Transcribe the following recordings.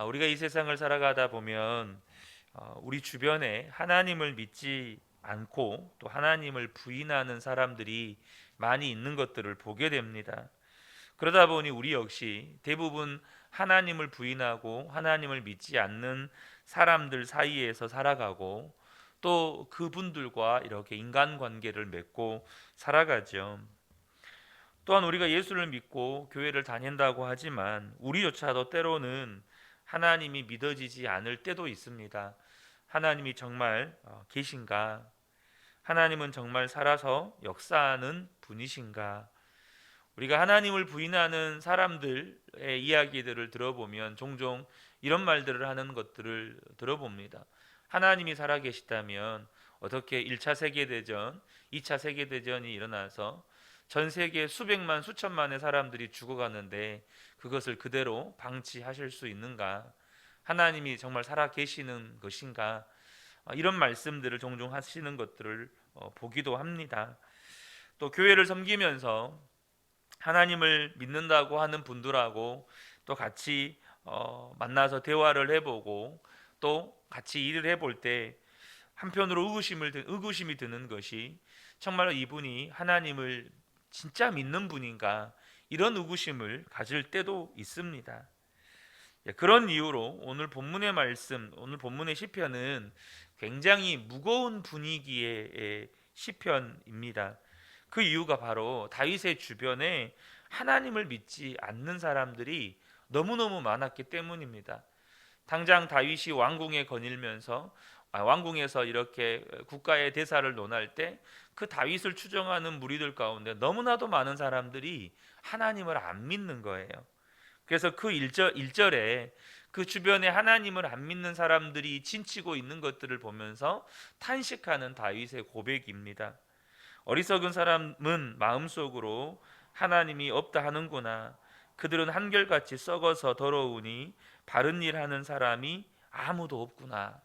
아, 우리가 이 세상을 살아가다 보면 어, 우리 주변에 하나님을 믿지 않고 또 하나님을 부인하는 사람들이 많이 있는 것들을 보게 됩니다. 그러다 보니 우리 역시 대부분 하나님을 부인하고 하나님을 믿지 않는 사람들 사이에서 살아가고 또 그분들과 이렇게 인간관계를 맺고 살아가죠. 또한 우리가 예수를 믿고 교회를 다닌다고 하지만 우리조차도 때로는 하나님이 믿어지지 않을 때도 있습니다. 하나님이 정말 어, 계신가? 하나님은 정말 살아서 역사하는 분이신가? 우리가 하나님을 부인하는 사람들의 이야기들을 들어보면 종종 이런 말들을 하는 것들을 들어봅니다. 하나님이 살아계시다면 어떻게 1차 세계대전, 2차 세계대전이 일어나서 전 세계 수백만 수천만의 사람들이 죽어가는데 그것을 그대로 방치하실 수 있는가? 하나님이 정말 살아 계시는 것인가? 어, 이런 말씀들을 종종 하시는 것들을 어, 보기도 합니다. 또 교회를 섬기면서 하나님을 믿는다고 하는 분들하고 또 같이 어, 만나서 대화를 해보고 또 같이 일을 해볼 때 한편으로 의구심을 드- 의구심이 드는 것이 정말 이분이 하나님을 진짜 믿는 분인가 이런 의구심을 가질 때도 있습니다. 예, 그런 이유로 오늘 본문의 말씀, 오늘 본문의 시편은 굉장히 무거운 분위기의 시편입니다. 그 이유가 바로 다윗의 주변에 하나님을 믿지 않는 사람들이 너무너무 많았기 때문입니다. 당장 다윗이 왕궁에 거닐면서 아, 왕궁에서 이렇게 국가의 대사를 논할 때 그 다윗을 추정하는 무리들 가운데 너무나도 많은 사람들이 하나님을 안 믿는 거예요. 그래서 그 1절, 1절에 그 주변에 하나님을 안 믿는 사람들이 진치고 있는 것들을 보면서 탄식하는 다윗의 고백입니다. 어리석은 사람은 마음속으로 하나님이 없다 하는구나. 그들은 한결같이 썩어서 더러우니 바른 일 하는 사람이 아무도 없구나.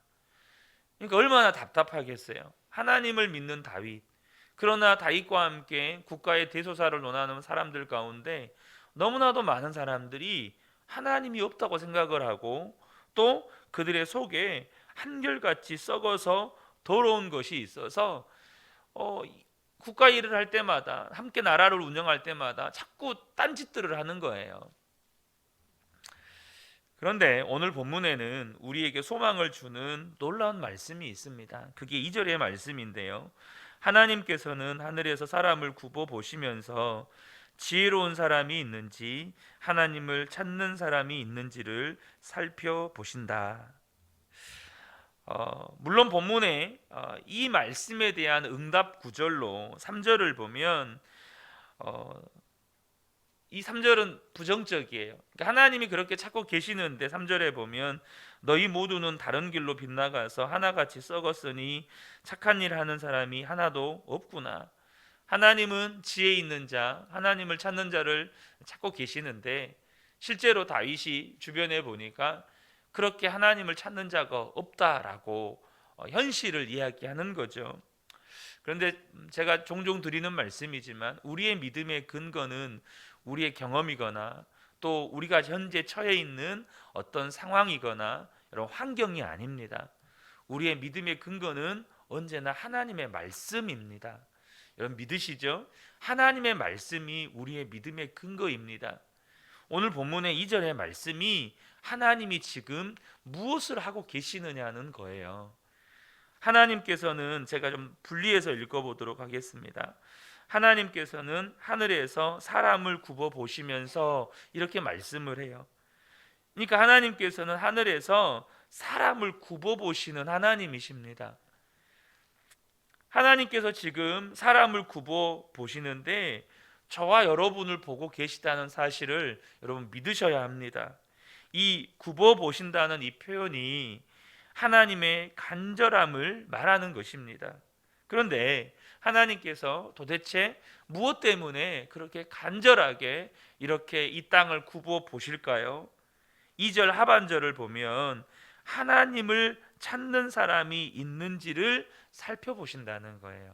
그러니까 얼마나 답답하겠어요. 하나님을 믿는 다윗. 그러나 다윗과 함께 국가의 대소사를 논하는 사람들 가운데 너무나도 많은 사람들이 하나님이 없다고 생각을 하고 또 그들의 속에 한결같이 썩어서 더러운 것이 있어서 어, 국가 일을 할 때마다 함께 나라를 운영할 때마다 자꾸 딴짓들을 하는 거예요. 그런데 오늘 본문에는 우리에게 소망을 주는 놀라운 말씀이 있습니다. 그게 2절의 말씀인데요. 하나님께서는 하늘에서 사람을 굽어 보시면서 지혜로운 사람이 있는지 하나님을 찾는 사람이 있는지를 살펴보신다. 어, 물론 본문에 어, 이 말씀에 대한 응답 구절로 3절을 보면 어, 이 3절은 부정적이에요. 그러니까 하나님이 그렇게 찾고 계시는데 3절에 보면 너희 모두는 다른 길로 빗나가서 하나같이 썩었으니 착한 일 하는 사람이 하나도 없구나. 하나님은 지혜 있는 자, 하나님을 찾는 자를 찾고 계시는데 실제로 다윗이 주변에 보니까 그렇게 하나님을 찾는 자가 없다라고 어, 현실을 이야기하는 거죠. 그런데 제가 종종 드리는 말씀이지만 우리의 믿음의 근거는 우리의 경험이거나 또 우리가 현재 처해 있는 어떤 상황이거나 이런 환경이 아닙니다. 우리의 믿음의 근거는 언제나 하나님의 말씀입니다. 여러분 믿으시죠? 하나님의 말씀이 우리의 믿음의 근거입니다. 오늘 본문의 2절의 말씀이 하나님이 지금 무엇을 하고 계시느냐는 거예요. 하나님께서는 제가 좀 분리해서 읽어보도록 하겠습니다. 하나님께서는 하늘에서 사람을 굽어 보시면서 이렇게 말씀을 해요. 그러니까 하나님께서는 하늘에서 사람을 굽어 보시는 하나님이십니다. 하나님께서 지금 사람을 굽어 보시는데 저와 여러분을 보고 계시다는 사실을 여러분 믿으셔야 합니다. 이 굽어 보신다는 이 표현이 하나님의 간절함을 말하는 것입니다. 그런데 하나님께서 도대체 무엇 때문에 그렇게 간절하게 이렇게 이 땅을 굽어 보실까요? 2절 하반절을 보면 하나님을 찾는 사람이 있는지를 살펴보신다는 거예요.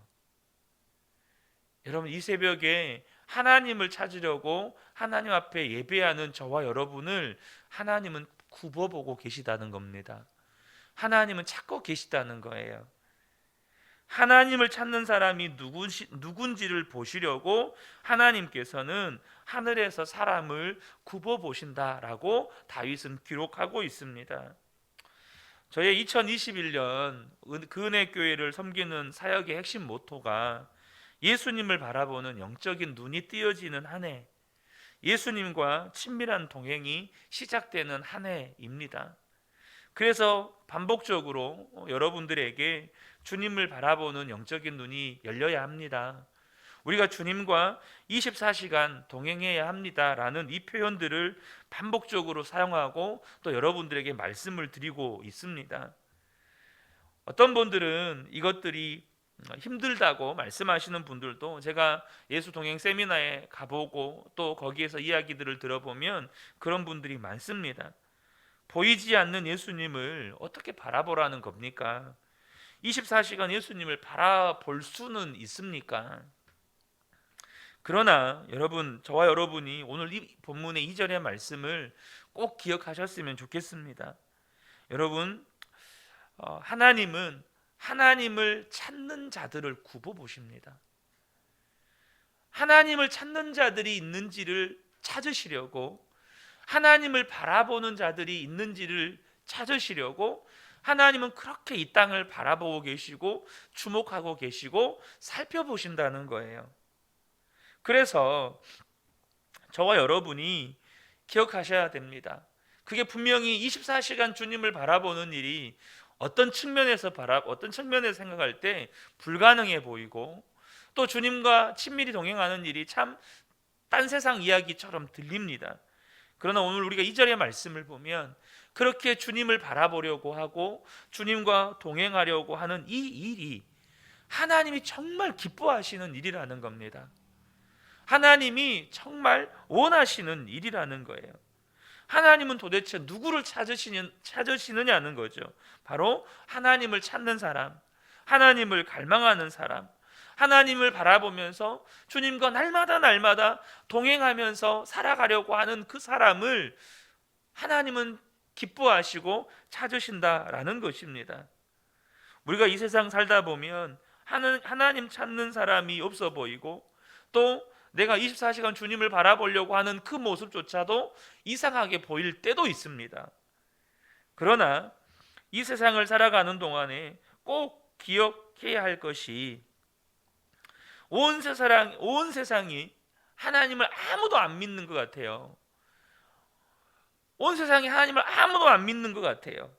여러분 이 새벽에 하나님을 찾으려고 하나님 앞에 예배하는 저와 여러분을 하나님은 굽어보고 계시다는 겁니다. 하나님은 찾고 계시다는 거예요. 하나님을 찾는 사람이 누군지, 누군지를 보시려고 하나님께서는 하늘에서 사람을 굽어 보신다라고 다윗은 기록하고 있습니다. 저의 2021년 그 은혜 교회를 섬기는 사역의 핵심 모토가 예수님을 바라보는 영적인 눈이 띄어지는 한 해, 예수님과 친밀한 동행이 시작되는 한 해입니다. 그래서 반복적으로 여러분들에게 주님을 바라보는 영적인 눈이 열려야 합니다. 우리가 주님과 24시간 동행해야 합니다라는 이 표현들을 반복적으로 사용하고 또 여러분들에게 말씀을 드리고 있습니다. 어떤 분들은 이것들이 힘들다고 말씀하시는 분들도 제가 예수 동행 세미나에 가보고 또 거기에서 이야기들을 들어보면 그런 분들이 많습니다. 보이지 않는 예수님을 어떻게 바라보라는 겁니까? 24시간 예수님을 바라볼 수는 있습니까? 그러나 여러분, 저와 여러분이 오늘 이 본문의 2절의 말씀을 꼭 기억하셨으면 좋겠습니다. 여러분, 어, 하나님은 하나님을 찾는 자들을 굽어 보십니다. 하나님을 찾는 자들이 있는지를 찾으시려고 하나님을 바라보는 자들이 있는지를 찾으시려고 하나님은 그렇게 이 땅을 바라보고 계시고 주목하고 계시고 살펴보신다는 거예요. 그래서 저와 여러분이 기억하셔야 됩니다. 그게 분명히 24시간 주님을 바라보는 일이 어떤 측면에서 바라 어떤 측면에서 생각할 때 불가능해 보이고 또 주님과 친밀히 동행하는 일이 참 딴 세상 이야기처럼 들립니다. 그러나 오늘 우리가 이 절의 말씀을 보면 그렇게 주님을 바라보려고 하고 주님과 동행하려고 하는 이 일이 하나님이 정말 기뻐하시는 일이라는 겁니다. 하나님이 정말 원하시는 일이라는 거예요. 하나님은 도대체 누구를 찾으시는, 찾으시느냐는 거죠. 바로 하나님을 찾는 사람, 하나님을 갈망하는 사람, 하나님을 바라보면서 주님과 날마다 날마다 동행하면서 살아가려고 하는 그 사람을 하나님은 기뻐하시고 찾으신다라는 것입니다. 우리가 이 세상 살다 보면 하나님 찾는 사람이 없어 보이고 또 내가 24시간 주님을 바라보려고 하는 그 모습조차도 이상하게 보일 때도 있습니다. 그러나 이 세상을 살아가는 동안에 꼭 기억해야 할 것이 온 세상 온 세상이 하나님을 아무도 안 믿는 것 같아요. 온 세상이 하나님을 아무도 안 믿는 것 같아요.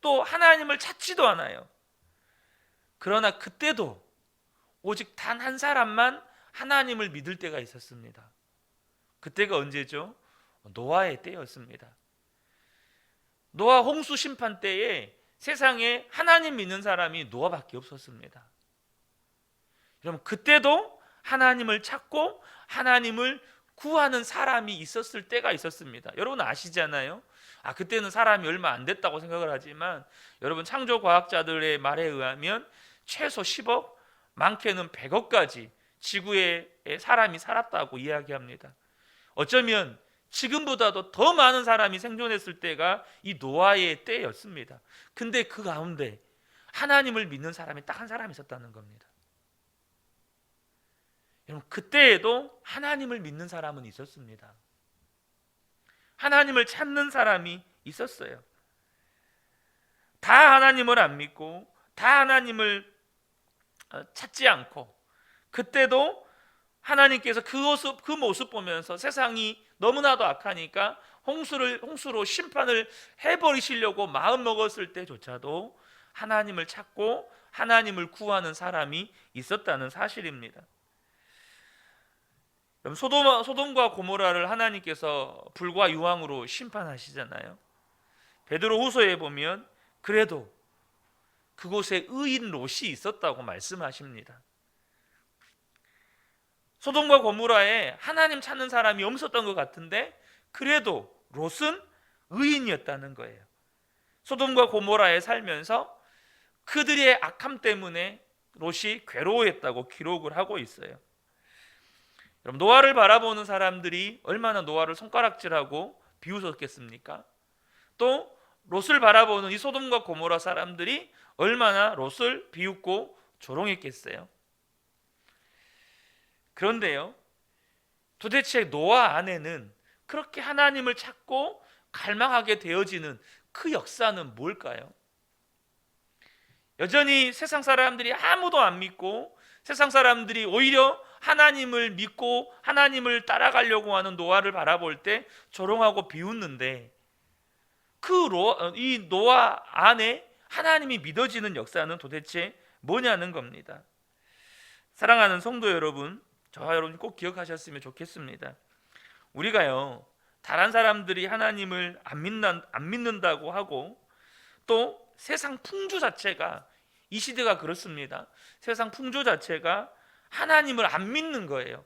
또 하나님을 찾지도 않아요. 그러나 그때도 오직 단 한 사람만 하나님을 믿을 때가 있었습니다. 그때가 언제죠? 노아의 때였습니다. 노아 홍수 심판 때에 세상에 하나님 믿는 사람이 노아밖에 없었습니다. 여러분 그때도 하나님을 찾고 하나님을 구하는 사람이 있었을 때가 있었습니다. 여러분 아시잖아요. 아 그때는 사람이 얼마 안 됐다고 생각을 하지만 여러분 창조 과학자들의 말에 의하면 최소 10억, 많게는 100억까지 지구에 사람이 살았다고 이야기합니다. 어쩌면 지금보다도 더 많은 사람이 생존했을 때가 이 노아의 때였습니다. 근데 그 가운데 하나님을 믿는 사람이 딱 한 사람 있었다는 겁니다. 여러분 그때에도 하나님을 믿는 사람은 있었습니다. 하나님을 찾는 사람이 있었어요. 다 하나님을 안 믿고 다 하나님을 어, 찾지 않고 그때도 하나님께서 그 모습 그 모습 보면서 세상이 너무나도 악하니까 홍수를 홍수로 심판을 해 버리시려고 마음 먹었을 때조차도 하나님을 찾고 하나님을 구하는 사람이 있었다는 사실입니다. 소돔, 소돔과 고모라를 하나님께서 불과 유황으로 심판하시잖아요. 베드로 후서에 보면 그래도 그곳에 의인 롯이 있었다고 말씀하십니다. 소돔과 고모라에 하나님 찾는 사람이 없었던 것 같은데 그래도 롯은 의인이었다는 거예요. 소돔과 고모라에 살면서 그들의 악함 때문에 롯이 괴로워했다고 기록을 하고 있어요. 그럼 노아를 바라보는 사람들이 얼마나 노아를 손가락질하고 비웃었겠습니까? 또 롯을 바라보는 이 소돔과 고모라 사람들이 얼마나 롯을 비웃고 조롱했겠어요. 그런데요. 도대체 노아 안에는 그렇게 하나님을 찾고 갈망하게 되어지는 그 역사는 뭘까요? 여전히 세상 사람들이 아무도 안 믿고 세상 사람들이 오히려 하나님을 믿고 하나님을 따라가려고 하는 노아를 바라볼 때 조롱하고 비웃는데 그이 노아 안에 하나님이 믿어지는 역사는 도대체 뭐냐는 겁니다. 사랑하는 성도 여러분, 저와 여러분 꼭 기억하셨으면 좋겠습니다. 우리가요 다른 사람들이 하나님을 안, 믿는, 안 믿는다고 하고 또 세상 풍조 자체가 이 시대가 그렇습니다. 세상 풍조 자체가 하나님을 안 믿는 거예요.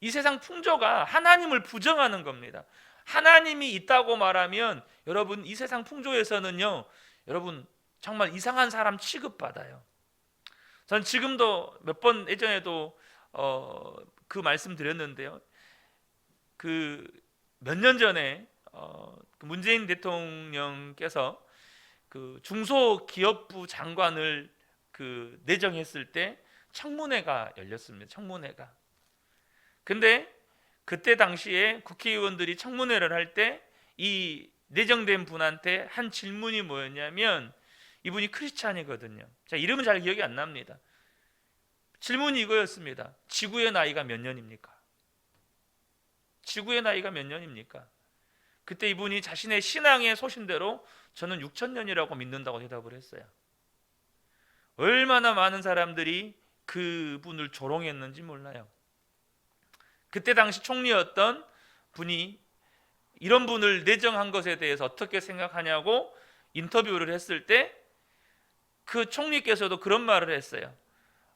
이 세상 풍조가 하나님을 부정하는 겁니다. 하나님이 있다고 말하면 여러분 이 세상 풍조에서는요. 여러분 정말 이상한 사람 취급받아요. 전 지금도 몇 번 예전에도 어, 그 말씀 드렸는데요. 그 몇 년 전에 어, 그 문재인 대통령께서 그 중소기업부 장관을 그 내정했을 때 청문회가 열렸습니다. 청문회가. 근데 그때 당시에 국회의원들이 청문회를 할 때 이 내정된 분한테 한 질문이 뭐였냐면 이분이 크리스찬이거든요. 자, 이름은 잘 기억이 안 납니다. 질문이 이거였습니다. 지구의 나이가 몇 년입니까? 지구의 나이가 몇 년입니까? 그때 이분이 자신의 신앙의 소신대로 저는 6천 년이라고 믿는다고 대답을 했어요. 얼마나 많은 사람들이 그분을 조롱했는지 몰라요. 그때 당시 총리였던 분이 이런 분을 내정한 것에 대해서 어떻게 생각하냐고 인터뷰를 했을 때 그 총리께서도 그런 말을 했어요.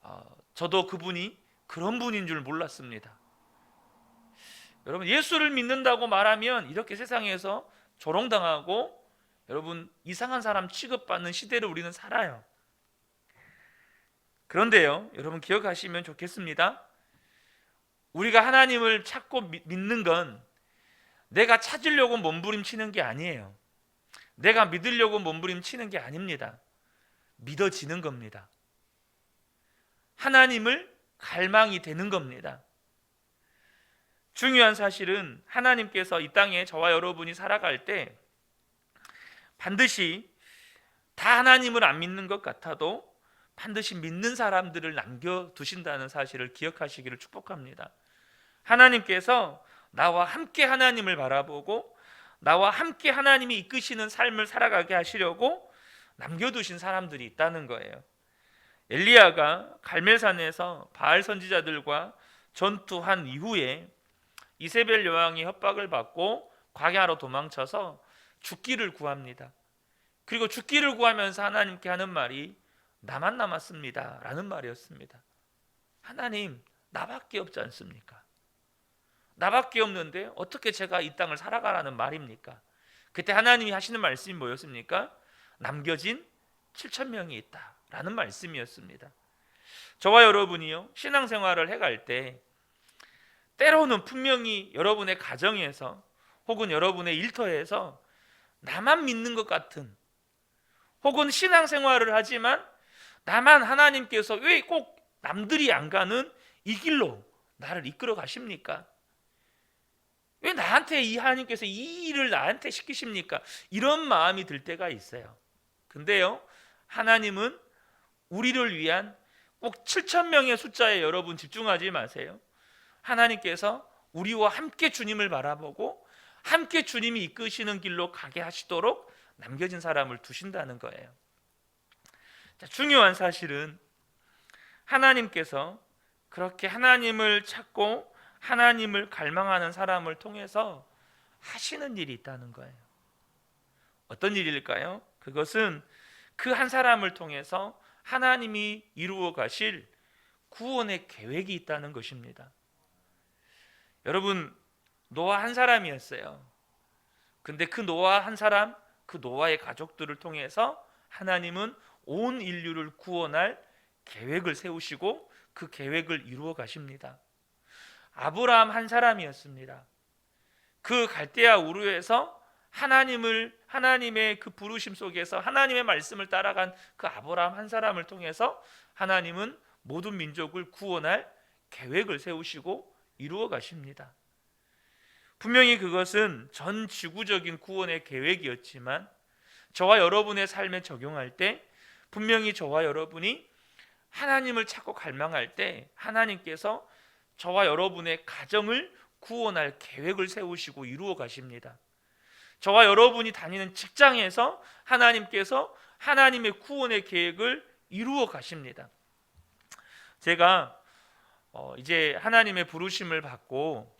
어, 저도 그분이 그런 분인 줄 몰랐습니다. 여러분 예수를 믿는다고 말하면 이렇게 세상에서 조롱당하고 여러분 이상한 사람 취급받는 시대를 우리는 살아요. 그런데요, 여러분 기억하시면 좋겠습니다. 우리가 하나님을 찾고 믿는 건 내가 찾으려고 몸부림치는 게 아니에요. 내가 믿으려고 몸부림치는 게 아닙니다. 믿어지는 겁니다. 하나님을 갈망이 되는 겁니다. 중요한 사실은 하나님께서 이 땅에 저와 여러분이 살아갈 때 반드시 다 하나님을 안 믿는 것 같아도 반드시 믿는 사람들을 남겨 두신다는 사실을 기억하시기를 축복합니다. 하나님께서 나와 함께 하나님을 바라보고 나와 함께 하나님이 이끄시는 삶을 살아가게 하시려고 남겨두신 사람들이 있다는 거예요. 엘리야가 갈멜산에서 바알 선지자들과 전투한 이후에 이세벨 여왕이 협박을 받고 광야로 도망쳐서 죽기를 구합니다. 그리고 죽기를 구하면서 하나님께 하는 말이 나만 남았습니다. 라는 말이었습니다. 하나님, 나밖에 없지 않습니까? 나밖에 없는데 어떻게 제가 이 땅을 살아가라는 말입니까? 그때 하나님이 하시는 말씀이 뭐였습니까? 남겨진 7천 명이 있다라는 말씀이었습니다. 저와 여러분이요 신앙생활을 해갈 때 때로는 분명히 여러분의 가정에서 혹은 여러분의 일터에서 나만 믿는 것 같은 혹은 신앙생활을 하지만 나만 하나님께서 왜 꼭 남들이 안 가는 이 길로 나를 이끌어 가십니까? 왜 나한테 이 하나님께서 이 일을 나한테 시키십니까? 이런 마음이 들 때가 있어요. 근데요, 하나님은 우리를 위한 꼭 7천 명의 숫자에 여러분 집중하지 마세요. 하나님께서 우리와 함께 주님을 바라보고 함께 주님이 이끄시는 길로 가게 하시도록 남겨진 사람을 두신다는 거예요. 자, 중요한 사실은 하나님께서 그렇게 하나님을 찾고 하나님을 갈망하는 사람을 통해서 하시는 일이 있다는 거예요. 어떤 일일까요? 그것은 그 한 사람을 통해서 하나님이 이루어 가실 구원의 계획이 있다는 것입니다. 여러분, 노아 한 사람이었어요. 근데 그 노아 한 사람, 그 노아의 가족들을 통해서 하나님은 온 인류를 구원할 계획을 세우시고 그 계획을 이루어 가십니다. 아브라함 한 사람이었습니다. 그 갈대아 우르에서 하나님을 하나님의 그 부르심 속에서 하나님의 말씀을 따라간 그 아브라함 한 사람을 통해서 하나님은 모든 민족을 구원할 계획을 세우시고 이루어 가십니다. 분명히 그것은 전 지구적인 구원의 계획이었지만 저와 여러분의 삶에 적용할 때 분명히 저와 여러분이 하나님을 찾고 갈망할 때 하나님께서 저와 여러분의 가정을 구원할 계획을 세우시고 이루어 가십니다. 저와 여러분이 다니는 직장에서 하나님께서 하나님의 구원의 계획을 이루어 가십니다. 제가 어 이제 하나님의 부르심을 받고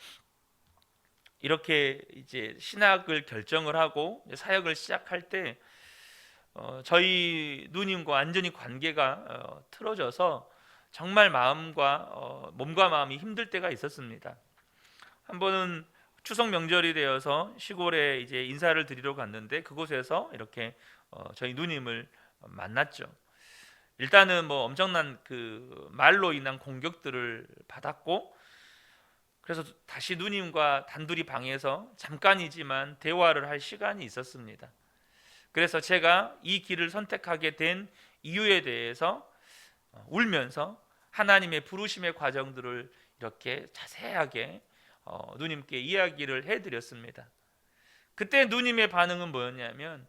이렇게 이제 신학을 결정을 하고 사역을 시작할 때 어 저희 누님과 완전히 관계가 어 틀어져서 정말 마음과 어 몸과 마음이 힘들 때가 있었습니다. 한 번은 추석 명절이 되어서 시골에 이제 인사를 드리러 갔는데 그곳에서 이렇게 어 저희 누님을 만났죠. 일단은 뭐 엄청난 그 말로 인한 공격들을 받았고 그래서 다시 누님과 단둘이 방에서 잠깐이지만 대화를 할 시간이 있었습니다. 그래서 제가 이 길을 선택하게 된 이유에 대해서 어, 울면서 하나님의 부르심의 과정들을 이렇게 자세하게 어, 누님께 이야기를 해드렸습니다. 그때 누님의 반응은 뭐였냐면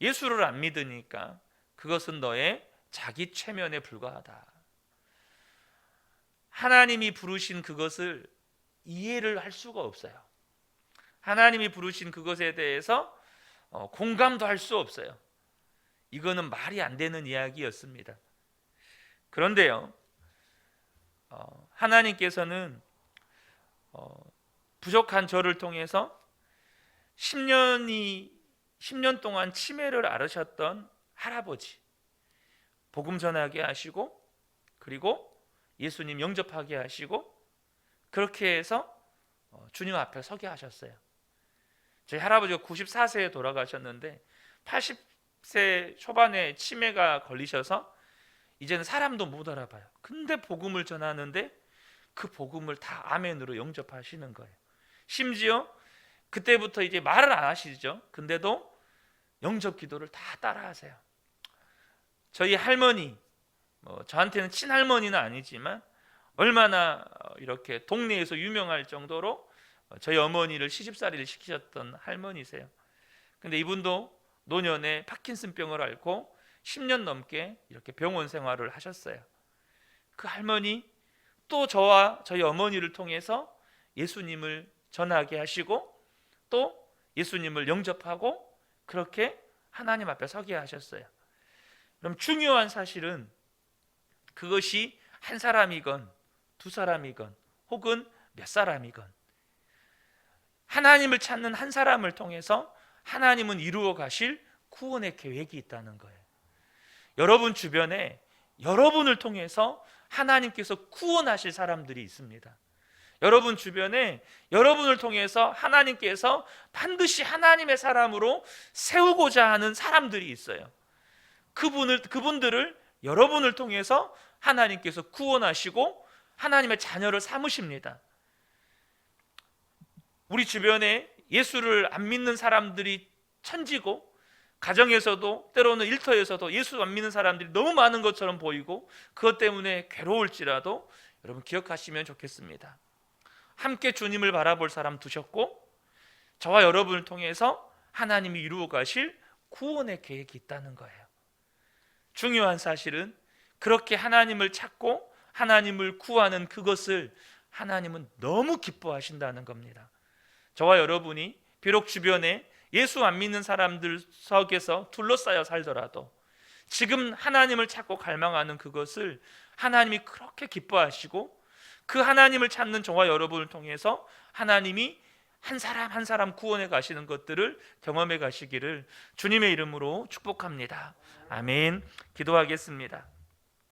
예수를 안 믿으니까 그것은 너의 자기 최면에 불과하다. 하나님이 부르신 그것을 이해를 할 수가 없어요. 하나님이 부르신 그것에 대해서 어, 공감도 할 수 없어요. 이거는 말이 안 되는 이야기였습니다. 그런데요, 어, 하나님께서는 어, 부족한 저를 통해서 10년이 10년 동안 치매를 앓으셨던 할아버지 복음 전하게 하시고 그리고 예수님 영접하게 하시고 그렇게 해서 어, 주님 앞에 서게 하셨어요. 저희 할아버지가 94세에 돌아가셨는데 80세 초반에 치매가 걸리셔서 이제는 사람도 못 알아봐요. 근데 복음을 전하는데 그 복음을 다 아멘으로 영접하시는 거예요. 심지어 그때부터 이제 말을 안 하시죠. 근데도 영접 기도를 다 따라하세요. 저희 할머니, 뭐 저한테는 친할머니는 아니지만 얼마나 이렇게 동네에서 유명할 정도로 저희 어머니를 시집살이를 시키셨던 할머니세요. 근데 이분도 노년에 파킨슨병을 앓고 10년 넘게 이렇게 병원 생활을 하셨어요. 그 할머니 또 저와 저희 어머니를 통해서 예수님을 전하게 하시고 또 예수님을 영접하고 그렇게 하나님 앞에 서게 하셨어요. 그럼 중요한 사실은 그것이 한 사람이건 두 사람이건 혹은 몇 사람이건 하나님을 찾는 한 사람을 통해서 하나님은 이루어 가실 구원의 계획이 있다는 거예요. 여러분 주변에 여러분을 통해서 하나님께서 구원하실 사람들이 있습니다. 여러분 주변에 여러분을 통해서 하나님께서 반드시 하나님의 사람으로 세우고자 하는 사람들이 있어요. 그분을 그분들을 여러분을 통해서 하나님께서 구원하시고 하나님의 자녀를 삼으십니다. 우리 주변에 예수를 안 믿는 사람들이 천지고 가정에서도 때로는 일터에서도 예수 안 믿는 사람들이 너무 많은 것처럼 보이고 그것 때문에 괴로울지라도 여러분 기억하시면 좋겠습니다. 함께 주님을 바라볼 사람 두셨고 저와 여러분을 통해서 하나님이 이루어 가실 구원의 계획이 있다는 거예요. 중요한 사실은 그렇게 하나님을 찾고 하나님을 구하는 그것을 하나님은 너무 기뻐하신다는 겁니다. 저와 여러분이 비록 주변에 예수 안 믿는 사람들 속에서 둘러싸여 살더라도 지금 하나님을 찾고 갈망하는 그것을 하나님이 그렇게 기뻐하시고 그 하나님을 찾는 저와 여러분을 통해서 하나님이 한 사람 한 사람 구원해 가시는 것들을 경험해 가시기를 주님의 이름으로 축복합니다. 아멘. 기도하겠습니다.